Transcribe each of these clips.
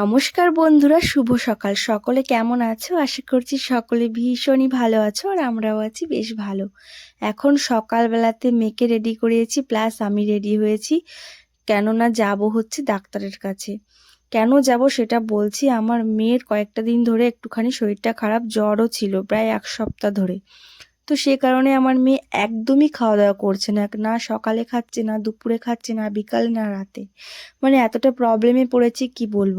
নমস্কার বন্ধুরা, শুভ সকাল। সকলে কেমন আছো? আশা করছি সকলে ভীষণই ভালো আছো আর আমরাও আছি বেশ ভালো। এখন সকালবেলাতে মেয়েকে রেডি করিয়েছি প্লাস আমি রেডি হয়েছি। কেননা যাব হচ্ছে ডাক্তারের কাছে। কেন যাব সেটা বলছি, আমার মেয়ের কয়েকটা দিন ধরে একটুখানি শরীরটা খারাপ, জ্বরও ছিল প্রায় এক সপ্তাহ ধরে। তো সে কারণে আমার মেয়ে একদমই খাওয়া দাওয়া করছে না। না সকালে খাচ্ছে, না দুপুরে খাচ্ছে, না বিকালে, না রাতে। মানে এতটা প্রবলেমে পড়েছি, কি বলব?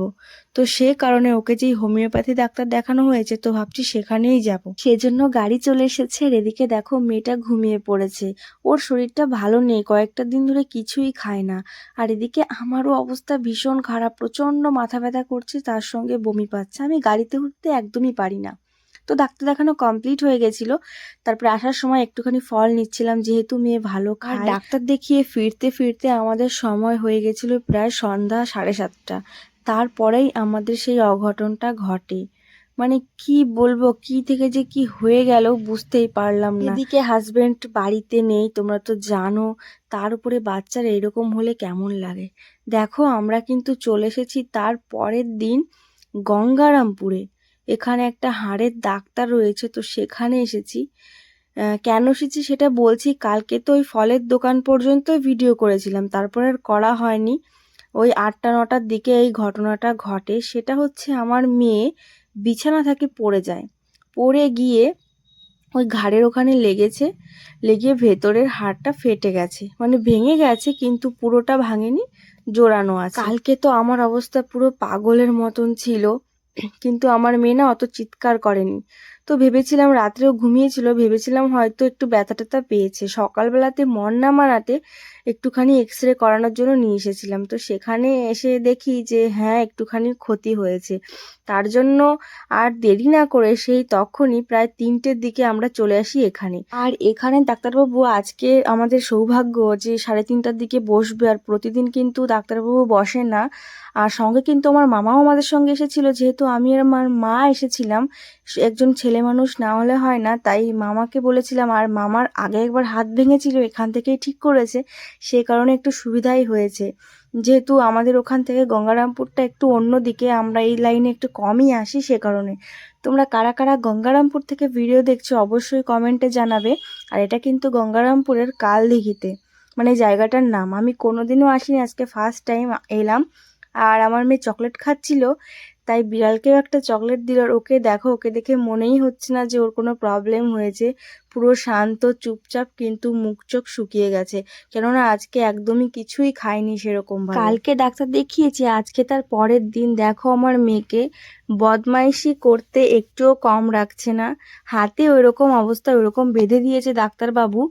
তো সে কারণে ওকে যেই হোমিওপ্যাথি ডাক্তার দেখানো হয়েছে, তো ভাবছি সেখানেই যাব। সেজন্য গাড়ি চলে এসেছে এদিকে দেখো মেয়েটা ঘুমিয়ে পড়েছে। ওর শরীরটা ভালো নেই, কয়েকটা দিন ধরে কিছুই খায় না। আর এদিকে আমারও অবস্থা ভীষণ খারাপ, প্রচণ্ড মাথা ব্যথা করছে, তার সঙ্গে বমি পাচ্ছে। আমি গাড়িতে উঠতে একদমই পারি না। তো ডাক্তার দেখানো কমপ্লিট হয়ে গেছিল। তারপরে আসার সময় একটুখানি ফল নিচ্ছিলাম যেহেতু মেয়ে ভালো খায়। ডাক্তার দেখিয়ে ফিরতে ফিরতে আমাদের সময় হয়ে গেছিল প্রায় সন্ধ্যা সাড়ে সাতটা। তারপরেই আমাদের সেই অঘটনটা ঘটে। মানে কি বলব কি থেকে যে কি হয়ে গেল বুঝতেই পারলাম না। এদিকে হাজবেন্ড বাড়িতে নেই তোমরা তো জানো। তার উপরে বাচ্চার এরকম হলে কেমন লাগে? দেখো আমরা কিন্তু চলে এসেছি তার পরের দিন গঙ্গারামপুরে। এখানে একটা হাড়ের ডাক্তার রয়েছে, তো সেখানে এসেছি। কেন এসেছি সেটা বলছি, কালকে তো ওই ফলের দোকান পর্যন্ত ভিডিও করেছিলাম, তারপর আর করা হয়নি। ওই আটটা, নটার দিকে এই ঘটনাটা ঘটে, সেটা হচ্ছে আমার মেয়ে বিছানা থেকে পড়ে যায়। পড়ে গিয়ে ওই ঘাড়ের ওখানে লেগেছে, লেগে ভেতরের হাড়টা ফেটে গেছে। মানে ভেঙে গেছে, কিন্তু পুরোটা ভাঙেনি, জোড়ানো আছে। কালকে তো আমার অবস্থা পুরো পাগলের মতন ছিল। কিন্তু আমার মেয়ে না অত চিৎকার করেনি। তো ভেবেছিলাম রাত্রেও ঘুমিয়েছিল, ভেবেছিলাম হয়তো একটু ব্যথা ট্যাথা পেয়েছে। সকালবেলাতে মন না মানাতে একটুখানি এক্স রে করানোর জন্য নিয়ে এসেছিলাম। তো সেখানে এসে দেখি যে হ্যাঁ একটুখানি ক্ষতি হয়েছে। তার জন্য আর দেরি না করে সেই তখনই প্রায় তিনটের দিকে আমরা চলে আসি এখানে। আর এখানে ডাক্তারবাবু, আজকে আমাদের সৌভাগ্য যে সাড়ে তিনটার দিকে বসবে আর প্রতিদিন কিন্তু ডাক্তারবাবু বসে না। আর সঙ্গে কিন্তু আমার মামাও আমাদের সঙ্গে এসেছিল। যেহেতু আমি আর আমার মা এসেছিলাম একজন ছেলে মানুষ না হলে হয় না। তাই মামাকে বলেছিলাম, আর মামার আগে একবার হাত ভেঙেছিল, এখান থেকেই ঠিক করেছে। সে কারণে একটু সুবিধাই হয়েছে। যেহেতু আমাদের ওখান থেকে গঙ্গারামপুরটা একটু অন্য দিকে, আমরা এই লাইনে একটু কমই আসি সে কারণে। তোমরা কারা কারা গঙ্গারামপুর থেকে ভিডিও দেখছ অবশ্যই কমেন্টে জানাবে। আর এটা কিন্তু গঙ্গারামপুরের কালদিঘিতে। মানে জায়গাটার নাম। আমি কোনোদিনও আসিনি, আজকে ফার্স্ট টাইম এলাম। আর আমার মেয়ে চকলেট খাচ্ছিল। তাই বিড়ালকেও একটা চকলেট দিল আর ওকে দেখো, ওকে দেখে মনেই হচ্ছে না যে ওর কোনো প্রবলেম হয়েছে। পুরো শান্ত, চুপচাপ কিন্তু মুখ চোখ শুকিয়ে গেছে। কেননা আজকে একদমই কিছুই খায়নি সেরকম কালকে ডাক্তার দেখিয়েছি, আজকে তার পরের দিন। দেখো আমার মেয়েকে, বদমাইশি করতে একটুও কম রাখছে না। হাতে ওইরকম অবস্থা, ওইরকম বেঁধে দিয়েছে ডাক্তারবাবু,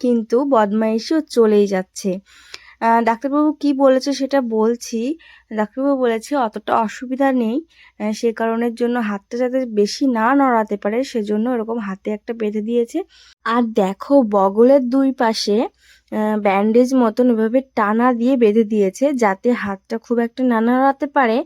কিন্তু বদমাইশিও চলেই যাচ্ছে। ডাক্তারবাবু কি বলেছে সেটা বলছি। ডাক্তারবাবু বলেছে, অতটা অসুবিধা নেই। সে কারণের জন্য হাতটা যাতে বেশি না নড়াতে পারে, সেজন্য এরকম হাতে একটা বেঁধে দিয়েছে। আর দেখো, বগলের দুই পাশে ব্যান্ডেজ মতন এভাবে টানা দিয়ে বেঁধে দিয়েছে, যাতে হাতটা খুব একটা না নড়াতে পারে,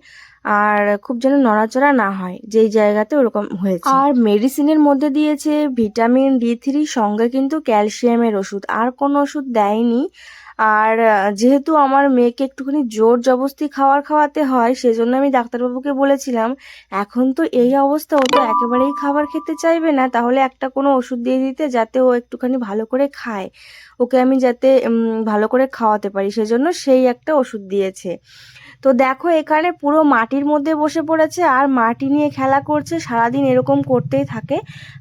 আর খুব যেন নড়াচড়া না হয়। যেই জায়গাতে ওরকম হয়েছে। আর মেডিসিনের মধ্যে দিয়েছে ভিটামিন ডি থ্রি সঙ্গে কিন্তু ক্যালসিয়ামের ওষুধ। আর কোনো ওষুধ দেয়নি। আর যেহেতু আমার মেয়েকে একটুখানি জোর জবস্তি খাবার খাওয়াতে হয়, সেজন্য আমি ডাক্তারবাবুকে বলেছিলাম, এখন তো এই অবস্থা, ও তো একেবারেই খাবার খেতে চাইবে না, তাহলে একটা কোনো ওষুধ দিয়ে দিতে যাতে ও একটুখানি ভালো করে খায়। ওকে আমি যাতে ভালো করে খাওয়াতে পারি, সেজন্য সেই একটা ওষুধ দিয়েছে। তো দেখো, এখানে পুরো মাটির মধ্যে বসে পড়েছে, আর মাটি নিয়ে খেলা করছে, সারাদিন এরকম করতেই থাকে,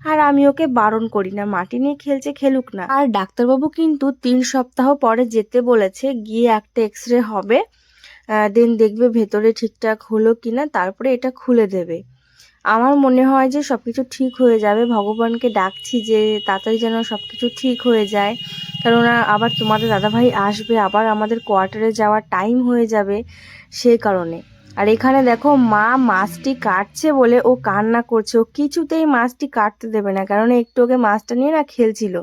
আর আমি ওকে বারণ করি না, মাটি নিয়ে খেলছে, খেলুক না। আর ডাক্তারবাবু কিন্তু তিন সপ্তাহ পরে যেতে বলেছে, গিয়ে একটা এক্স রে হবে দেন দেখবে ভেতরে ঠিকঠাক হলো কিনা, তারপরে এটা খুলে দেবে। আমার মনে হয় যে সব কিছু ঠিক হয়ে যাবে, ভগবানকে ডাকছি যে তাড়াতাড়ি যেন সব কিছু ঠিক হয়ে যায়। কেননা আবার তোমাদের দাদাভাই আসবে, আবার আমাদের কোয়ার্টারে যাওয়ার টাইম হয়ে যাবে সেই কারণে। আর এখানে দেখো, মা মাছটি কাটছে বলে ও কান্না করছে। ও কিছুতেই মাছটি কাটতে দেবে না কারণ একটু ওকে মাছটা নিয়ে না খেলছিল।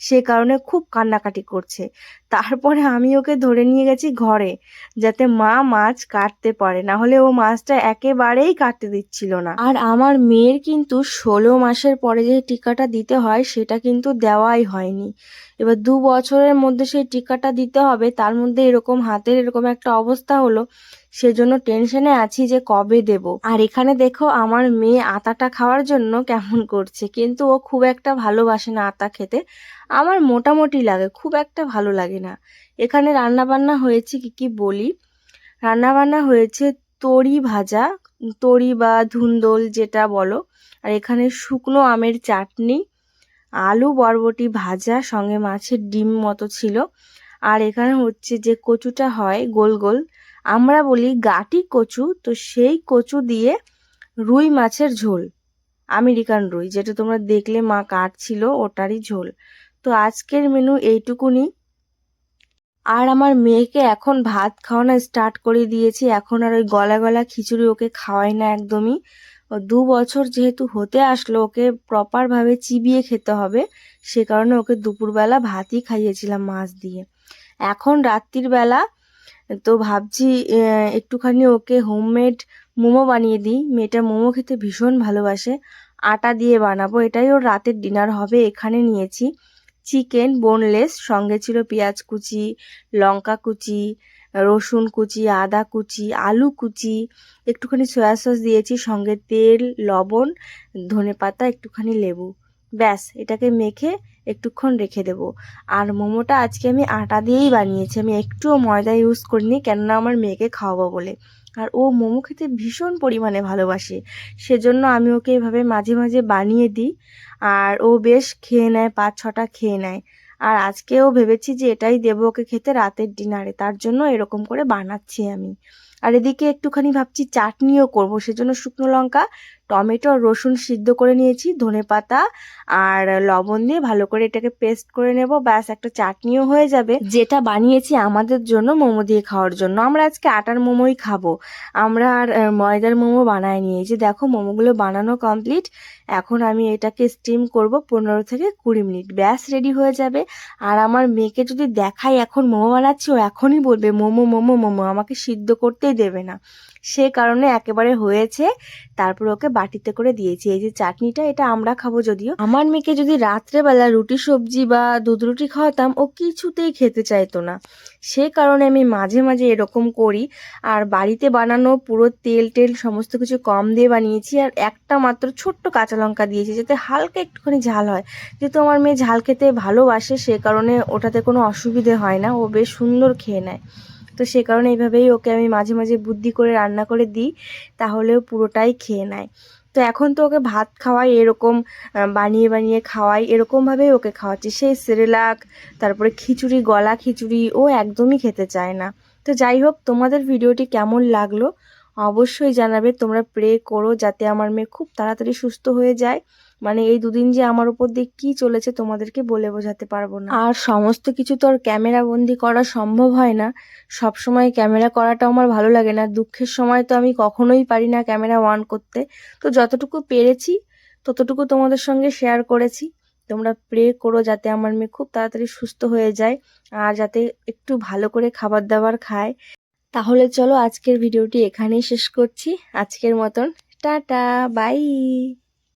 সে কারণে খুব কান্নাকাটি করছে। তারপরে আমি ওকে ধরে নিয়ে গেছি ঘরে, যাতে মা মাছ কাটতে পারে না হলে ও মাছটা একেবারেই কাটতে দিচ্ছিল না। আর আমার মেয়ের কিন্তু ষোলো মাসের পরে যে টিকাটা দিতে হয়, সেটা কিন্তু দেওয়াই হয়নি। এবার দু বছরের মধ্যে সেই টিকাটা দিতে হবে, তার মধ্যে এরকম হাতের এরকম একটা অবস্থা হলো, সেজন্য টেনশনে আছি যে কবে দেব। আর এখানে দেখো, আমার মেয়ে আতাটা খাওয়ার জন্য কেমন করছে, কিন্তু ও খুব একটা ভালোবাসে না আতা খেতে। আমার মোটামুটি লাগে, খুব একটা ভালো লাগে না। এখানে রান্না বান্না হয়েছে কি কি বলি? রান্না বান্না হয়েছে তরি ভাজা, তরি বা ধুন্দল যেটা বলো। আর এখানে শুকনো আমের চাটনি, আলু বরবটি ভাজা, সঙ্গে মাছের ডিম মতো ছিল। আর এখানে হচ্ছে যে কচুটা হয় গোল গোল। আমরা বলি গাটি কচু, তো সেই কচু দিয়ে রুই মাছের ঝোল। আমেরিকান রুই, যেটা তোমরা দেখলে মা কাটছিল ওটারই ঝোল। তো আজকের মেনু এইটুকুনি। আর আমার মেয়েকে এখন ভাত খাওয়ানো স্টার্ট করে দিয়েছি। এখন আর ওই গলা গলা খিচুড়ি ওকে খাওয়াই না একদমই। ও দু বছর যেহেতু হতে আসলো, ওকে প্রপারভাবে চিবিয়ে খেতে হবে। সে কারণে ওকে দুপুরবেলা ভাতই খাইয়েছিলাম মাছ দিয়ে। এখন রাত্রির বেলা, তো ভাবছি একটুখানি ওকে হোমমেড মোমো বানিয়ে দিই। মেয়েটা মোমো খেতে ভীষণ ভালোবাসে। আটা দিয়ে বানাবো। এটাই ওর রাতের ডিনার হবে, এখানে নিয়েছি। চিকেন বোনলেস সঙ্গে ছিল পেঁয়াজ কুচি, লঙ্কা কুচি, রসুন কুচি, আদা কুচি, আলু কুচি, একটুখানি সয়া সস দিয়েছি, সঙ্গে তেল, লবণ, ধনে পাতা, একটুখানি লেবু। ব্যাস, এটাকে মেখে একটুক্ষণ রেখে দেব। আর মোমোটা আজকে আমি আটা দিয়েই বানিয়েছি। আমি একটুও ময়দা ইউজ করিনি, কেননা আমার মেয়েকে খাওয়াবো বলে। আর ও মোমো খেতে ভীষণ পরিমাণে ভালোবাসে। সেজন্য আমি ওকে এভাবে মাঝে মাঝে বানিয়ে দিই। আর ও বেশ খেয়ে নেয়, পাঁচ ছটা খেয়ে নেয়। আর আজকেও ভেবেছি যে এটাই দেবো ওকে খেতে রাতের ডিনারে, তার জন্য এরকম করে বানাচ্ছি আমি। আর এদিকে একটুখানি ভাবছি চাটনিও করব, সেজন্য শুকনো লঙ্কা টমেটো আর রসুন সিদ্ধ করে নিয়েছি, ধনে পাতা আর লবণ দিয়ে ভালো করে এটাকে পেস্ট করে নেব। ব্যাস, একটা চাটনিও হয়ে যাবে। যেটা বানিয়েছি আমাদের জন্য মোমো দিয়ে খাওয়ার জন্য। আমরা আজকে আটার মোমোই খাব। আমরা আর ময়দার মোমো বানায় নিয়েছি। দেখো, মোমোগুলো বানানো কমপ্লিট এখন আমি এটাকে স্টিম করব পনেরো থেকে কুড়ি মিনিট। ব্যাস রেডি হয়ে যাবে। আর আমার মেয়েকে যদি দেখাই, এখন মোমো বানাচ্ছি, ও এখনই বলবে, মোমো মোমো মোমো। আমাকে সিদ্ধ করতেই দেবে না। সে কারণে একেবারে হয়েছে। তারপর ওকে বাটিতে করে দিয়েছি। এই যে চাটনিটা, এটা আমরা খাব যদিও। আমার মেয়েকে যদি রাত্রেবেলা রুটি, সবজি বা দুধ রুটি খাওয়াতাম, ও কিছুতেই খেতে চাইতো না। সে কারণে আমি মাঝে মাঝে এরকম করি। আর বাড়িতে বানানো পুরো তেল টেল সমস্ত কিছু কম দিয়ে বানিয়েছি। আর একটা মাত্র ছোট্ট কাঁচা লঙ্কা দিয়েছি, যাতে হালকা একটুখানি ঝাল হয়। যেহেতু আমার মেয়ে ঝাল খেতে ভালোবাসে, সে কারণে ওটাতে কোনো অসুবিধে হয় না। ও বেশ সুন্দর খেয়ে নেয়। তো সে কারণে এইভাবেই ওকে আমি মাঝে মাঝে বুদ্ধি করে রান্না করে দিই, তাহলেও পুরোটাই খেয়ে নেয়। তো এখন তো ওকে ভাত খাওয়াই এরকম বানিয়ে বানিয়ে খাওয়াই, এরকমভাবেই ওকে খাওয়াচ্ছি। সেই সেরেলাক, তারপরে খিচুড়ি, গলা খিচুড়ি, ও একদমই খেতে চায় না। তো যাই হোক, তোমাদের ভিডিওটি কেমন লাগল অবশ্যই জানাবে। তোমরা প্রে করো যাতে আমার মেয়ে খুব তাড়াতাড়ি সুস্থ হয়ে যায়। মানে এই দুদিন যে আমার উপর দিয়ে কী চলেছে তোমাদেরকে বলে বোঝাতে পারব না। আর সমস্ত কিছু তো আর ক্যামেরা বন্দি করা সম্ভব হয় না। সব সময় ক্যামেরা করাটা আমার ভালো লাগে না। দুঃখের সময় তো আমি কখনোই পারি না ক্যামেরা অন করতে। তো যতটুকু পেরেছি, ততটুকু তোমাদের সঙ্গে শেয়ার করেছি। তোমরা প্রে করো যাতে আমার মেয়ে খুব তাড়াতাড়ি সুস্থ হয়ে যায় আর যাতে একটু ভালো করে খাবার দাবার খায়। তাহলে চলো আজকের ভিডিওটি এখানেই শেষ করছি। আজকের মতন, টাটা বাই